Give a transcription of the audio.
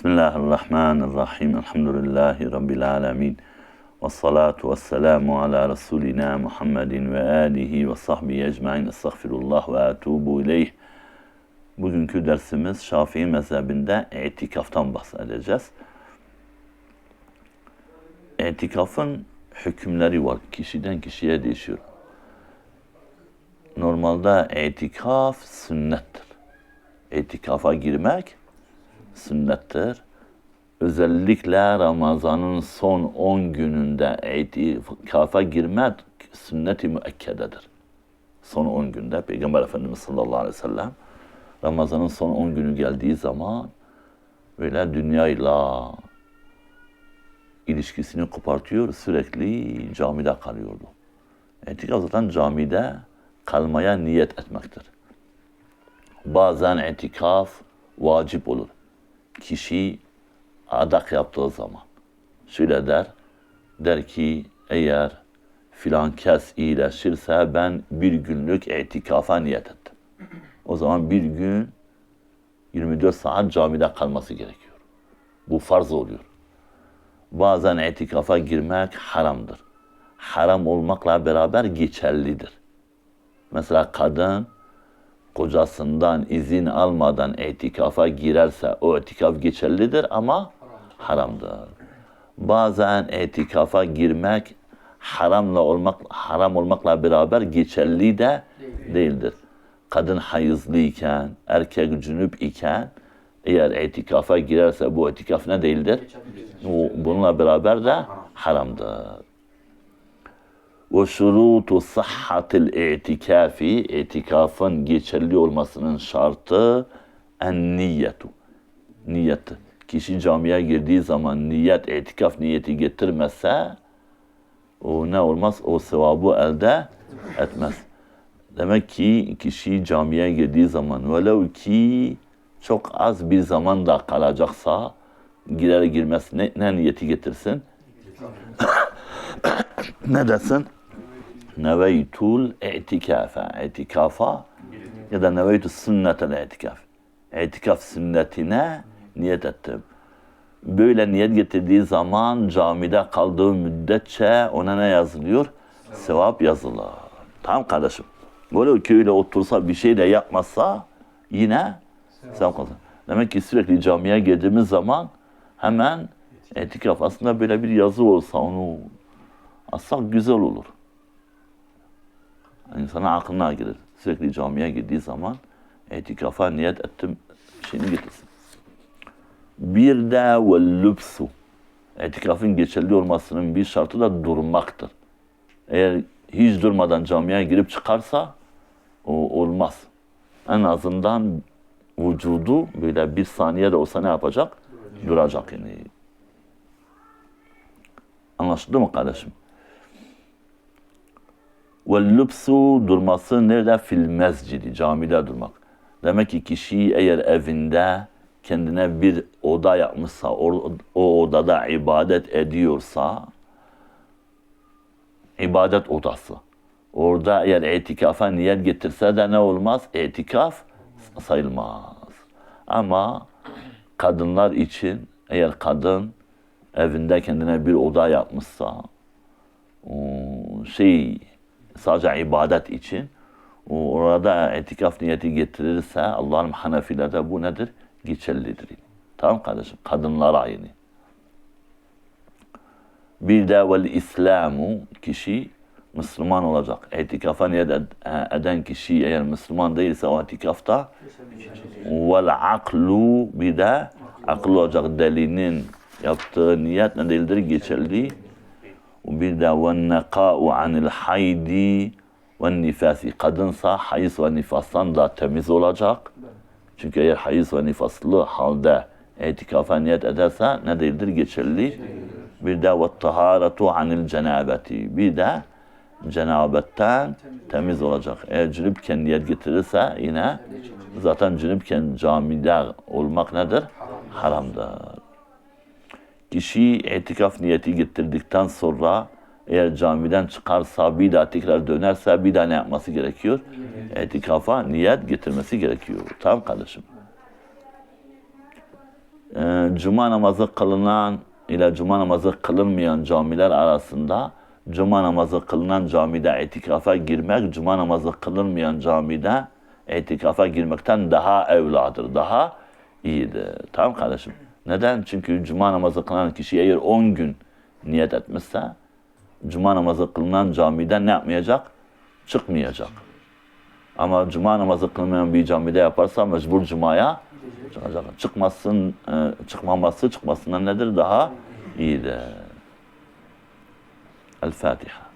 Bismillahirrahmanirrahim. Elhamdülillahi Rabbil alemin. Ve salatu ve selamu ala Resulina Muhammedin ve alihi ve sahbihi ecmain. Estağfirullah ve atubu ileyh. Bugünkü dersimiz Şafii mezhebinde itikaftan bahsedeceğiz. İtikafın hükümleri var. Kişiden kişiye değişiyor. Normalde itikaf sünnettir. İtikafa girmek sünnettir. Özellikle Ramazan'ın son 10 gününde itikafa girmek sünnet-i müekkededir. Son 10 günde Peygamber Efendimiz sallallahu aleyhi ve sellem Ramazan'ın son 10 günü geldiği zaman böyle dünyayla ilişkisini kopartıyor, sürekli camide kalıyordu. İtikaf zaten camide kalmaya niyet etmektir. Bazen itikaf vacip olur. Kişi adak yaptığı zaman şöyle der, der ki eğer filan kes iyileşirse ben bir günlük itikafa niyet ettim. O zaman bir gün 24 saat camide kalması gerekiyor. Bu farz oluyor. Bazen itikafa girmek haramdır. Haram olmakla beraber geçerlidir. Mesela kadın kocasından izin almadan itikafa girerse o itikaf geçerlidir ama haramdır. Bazen itikafa girmek haramla olmak haram olmakla beraber geçerli de değildir. Kadın hayızlıyken, erkek cünüp iken eğer itikafa girerse bu itikaf ne değildir? Bununla beraber de haramdır. Ve şurutu sahhatil itikafi, itikafın geçerli olmasının şartı en niyetu. Niyet. Kişi camiye girdiği zaman niyet, itikaf niyeti getirmezse o ne olmaz? O sevabı elde etmez. Demek ki kişi camiye girdiği zaman velev ki çok az bir zaman da kalacaksa girer girmez ne, ne niyeti getirsin? ne desin? Neveytul itikafe. İtikafa ya da neveytu sünnetel itikaf. İtikaf sünnetine niyet ettim. Böyle niyet getirdiği zaman camide kaldığı müddetçe ona ne yazılıyor? Sevap yazılır. Tamam kardeşim. Böyle köyle otursa bir şey de yapmazsa yine sevap kazanır. Demek ki sürekli camiye girdiğimiz zaman hemen itikaf aslında böyle bir yazı olsa onu assak güzel olur. İnsana aklına gelir. Sürekli camiye girdiği zaman itikafa niyet ettim şeyini getirsin. Bir de ve lübsu. İtikafın geçerli olmasının bir şartı da durmaktır. Eğer hiç durmadan camiye girip çıkarsa o olmaz. En azından vücudu böyle bir saniye de olsa ne yapacak? Duracak yani. Anlaşıldı mı kardeşim? Ve lübsu durması nerede? Fil mescidi, camide durmak. Demek ki kişi eğer evinde kendine bir oda yapmışsa, o, o odada ibadet ediyorsa, ibadet odası. Orada eğer itikafa niyet getirse de ne olmaz? İtikaf sayılmaz. Ama kadınlar için eğer kadın evinde kendine bir oda yapmışsa, şey sadece ibadet için orada itikaf niyeti getirirse Allah'ın Hanefilerde bu nedir? Geçerlidir. Tamam kardeşim? Kadınlar aynı. Bir de vel İslamu kişi Müslüman olacak. İtikafa niyet eden kişi eğer Müslüman değilse o itikafta vel aklu bir de akıl olacak delinin yaptığı niyet ne değildir? Geçerli. Bir de ve neka'u anil haydi ve nifasi. Kadınsa hayız ve nifastan da temiz olacak. Çünkü eğer hayız ve nifaslı halde itikafa niyet ederse ne değildir? Geçerli. Bir de ve taharatu anil cenabeti. Bir de cenabetten temiz olacak. Eğer cünüpken niyet getirirse yine zaten cünüpken camide olmak nedir? Haramdır. Kişi itikaf niyeti getirdikten sonra eğer camiden çıkarsa bir daha tekrar dönerse bir daha ne yapması gerekiyor? İtikafa niyet getirmesi gerekiyor. Tamam kardeşim. e, cuma namazı kılınan ile cuma namazı kılınmayan camiler arasında cuma namazı kılınan camide itikafa girmek, cuma namazı kılınmayan camide itikafa girmekten daha evladır, daha iyidir. Tamam kardeşim. Neden? Çünkü cuma namazı kılınan kişi eğer 10 gün niyet etmişse cuma namazı kılınan camide ne yapmayacak? Çıkmayacak. Ama cuma namazı kılmayan bir camide yaparsa mecbur cumaya çıkacak. Çıkmasın, e, çıkmaması çıkmasından nedir? Daha iyidir. El Fatiha.